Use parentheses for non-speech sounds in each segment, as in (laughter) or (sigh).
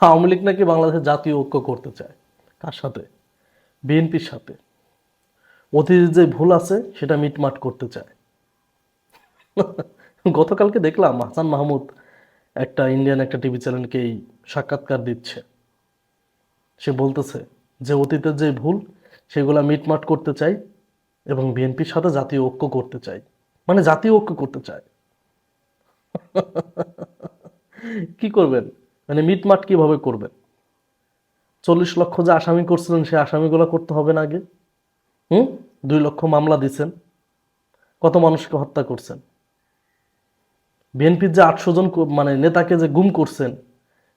আওয়ামী লীগ নাকি বাংলাদেশের জাতীয় ঐক্য করতে চায়? কার সাথে? বিএনপির সাথে। অতীতের যে ভুল আছে, সেটা মিটমাট করতে চায়। গতকালকে দেখলাম হাসান মাহমুদ একটা ইন্ডিয়ান একটা টিভি চ্যানেলকে এই সাক্ষাৎকার দিচ্ছে। সে বলতেছে যে অতীতের যে ভুল, সেগুলা মিটমাট করতে চাই এবং বিএনপির সাথে জাতীয় ঐক্য করতে চাই। মানে জাতীয় ঐক্য করতে চায়। কি করবেন? মানে মিটমাট কীভাবে করবেন চল্লিশ লক্ষ যে আসামি করছিলেন, সেই আসামিগুলো করতে হবে না আগে। হুম? দুই লক্ষ মামলা দিছেন। কত মানুষকে হত্যা করছেন? বিএনপির যে আটশো জন মানে নেতাকে যে গুম করছেন,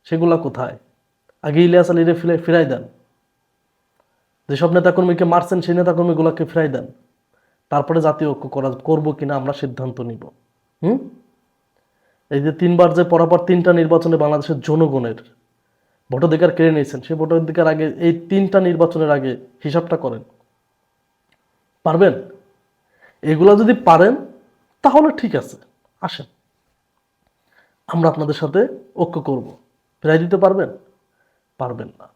সেগুলা কোথায়? আগে ইলিয়াস আলীরে ফিরে ফিরাই দেন। যেসব নেতাকর্মীকে মারছেন, সেই নেতাকর্মীগুলোকে ফিরাই দেন। তারপরে জাতীয় ঐক্য করা করব কিনা আমরা সিদ্ধান্ত নিব। হুম? এই যে তিনবার যে পরপর তিনটা নির্বাচনে বাংলাদেশের জনগণের ভোটাধিকার কেড়ে নিয়েছেন, সেই ভোটাধিকার আগে, এই তিনটা নির্বাচনের আগে হিসাবটা করেন। পারবেন? এগুলা যদি পারেন, তাহলে ঠিক আছে, আসেন। আমরা আপনাদের সাথে ঐক্য করব। ফেরাই দিতে পারবেন? পারবেন না।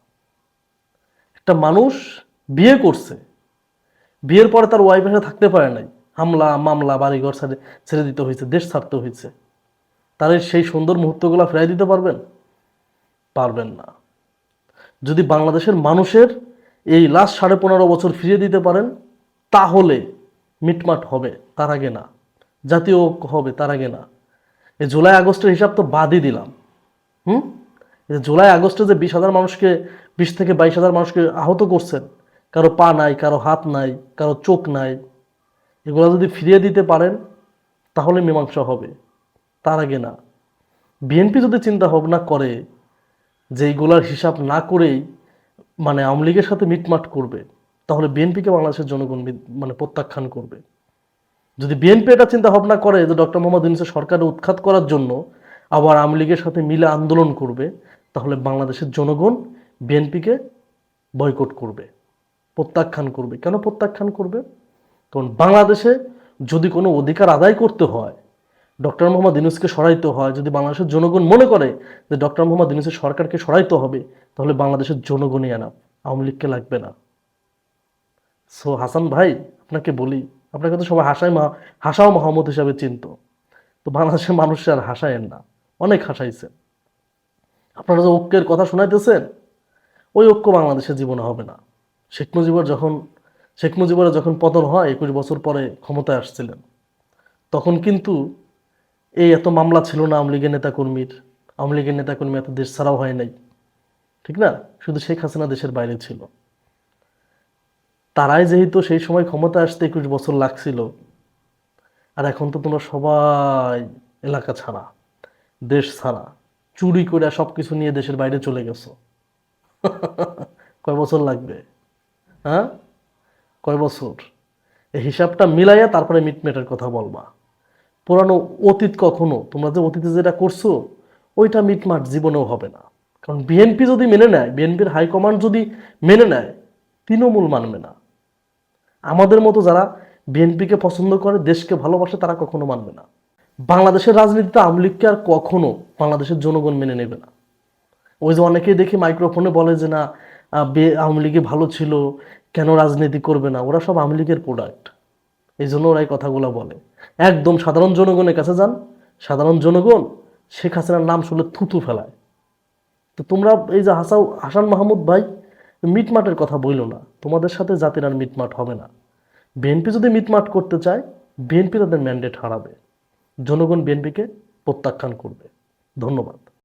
একটা মানুষ বিয়ে করছে, বিয়ের পরে তার ওয়াইফের সাথে থাকতে পারে নাই। হামলা, মামলা, বাড়িঘর ছেড়ে ছেড়ে দিতে হয়েছে, দেশ ছাড়তে হয়েছে। এই সেই সুন্দর মুহূর্তগুলো ফেরাই দিতে পারবেন? পারবেন না। যদি বাংলাদেশের মানুষের এই লাস্ট সাড়ে পনেরো বছর ফিরিয়ে দিতে পারেন, তাহলে মিটমাট হবে, তার আগে না। জাতীয় ঐক্য হবে, তার আগে না। এই জুলাই আগস্টের হিসাব তো বাদই দিলাম। হুম? জুলাই আগস্টে যে বিশ হাজার মানুষকে, বিশ থেকে বাইশ হাজার মানুষকে আহত করছেন, কারও পা নাই, কারও হাত নাই, কারও চোখ নাই, এগুলো যদি ফিরিয়ে দিতে পারেন, তাহলে মীমাংসা হবে। তার আগে না। বিএনপি যদি চিন্তা ভাবনা করে যে এইগুলার হিসাব না করেই মানে আওয়ামী লীগের সাথে মিটমাট করবে, তাহলে বিএনপিকে বাংলাদেশের জনগণ মানে প্রত্যাখ্যান করবে। যদি বিএনপি এটা চিন্তা ভাবনা করে যে ডক্টর মোহাম্মদ ইউনুসের সরকারে উৎখাত করার জন্য আবার আওয়ামী লীগের সাথে মিলে আন্দোলন করবে, তাহলে বাংলাদেশের জনগণ বিএনপিকে বয়কট করবে, প্রত্যাখ্যান করবে। কেন প্রত্যাখ্যান করবে? কারণ বাংলাদেশে যদি কোনো অধিকার আদায় করতে হয় ডক্টর মোহাম্মদ ইউনুসকে সরাইতে হয়। যদি বাংলাদেশের জনগণ মনে করে যে ডক্টর মোহাম্মদ ইউনুসের সরকারকে সরাইতে হবে, তাহলে বাংলাদেশের জনগণই আনা আওয়ামী লীগকে লাগবে না। সো হাসান ভাই, আপনাকে বলি, আপনাকে তো সবাই হাসাই মা হাসাও মোহাম্মদ হিসাবে চিনত। তো বাংলাদেশের মানুষ আর হাসায়েন না। অনেক হাসাইছেন। আপনারা যে ঐক্যের কথা শোনাইতেছেন, ওই ঐক্য বাংলাদেশের জীবনে হবে না। শেখ মুজিবর যখন শেখ মুজিবরের যখন পতন হয়, একুশ বছর পরে ক্ষমতায় আসছিলেন। তখন কিন্তু এই এত মামলা ছিল না আওয়ামী লীগের নেতাকর্মীর? আওয়ামী লীগের নেতাকর্মী এত দেশ ছাড়াও হয় নাই। ঠিক না? শুধু শেখ হাসিনা দেশের বাইরে ছিল। তারাই যেহেতু সেই সময় ক্ষমতা আসতে একুশ বছর লাগছিল, আর এখন তো তোমরা সবাই এলাকা ছাড়া, দেশ ছাড়া, চুরি করে সব কিছু নিয়ে দেশের বাইরে চলে গেছো। (laughs) কয় বছর লাগবে? হ্যাঁ? কয় বছর? এই হিসাবটা মিলাইয়া তারপরে মিটমেটের কথা বলবা। পুরানো অতীত কখনো, তোমরা যে অতীতে যেটা করছ, ওইটা মিটমাট জীবনেও হবে না। কারণ বিএনপি যদি মেনে নেয় বিএনপির হাইকমান্ড যদি মেনে নেয়, তৃণমূল মানবে না। আমাদের মতো যারা বিএনপিকে পছন্দ করে, দেশকে ভালোবাসে, তারা কখনো মানবে না। বাংলাদেশের রাজনীতিতে আওয়ামী লীগকে আর কখনো বাংলাদেশের জনগণ মেনে নেবে না। ওই যে অনেকেই দেখি মাইক্রোফোনে বলে যে, না আওয়ামী লীগে ভালো ছিল, কেন রাজনীতি করবে না? ওরা সব আওয়ামী লীগের প্রোডাক্ট এই জন্য ওরা এই কথাগুলো বলে। একদম সাধারণ জনগণের কাছে যান, সাধারণ জনগণ শেখ হাসিনার নাম শুনলে থুতু ফেলায়। তো তোমরা এই যে হাসাও হাসান মাহমুদ ভাই, মিটমাটের কথা বইল না। তোমাদের সাথে জাতির আর মিটমাট হবে না। বিএনপি যদি মিটমাট করতে চায় বিএনপি তাদের ম্যান্ডেট হারাবে। জনগণ বিএনপিকে প্রত্যাখ্যান করবে। ধন্যবাদ।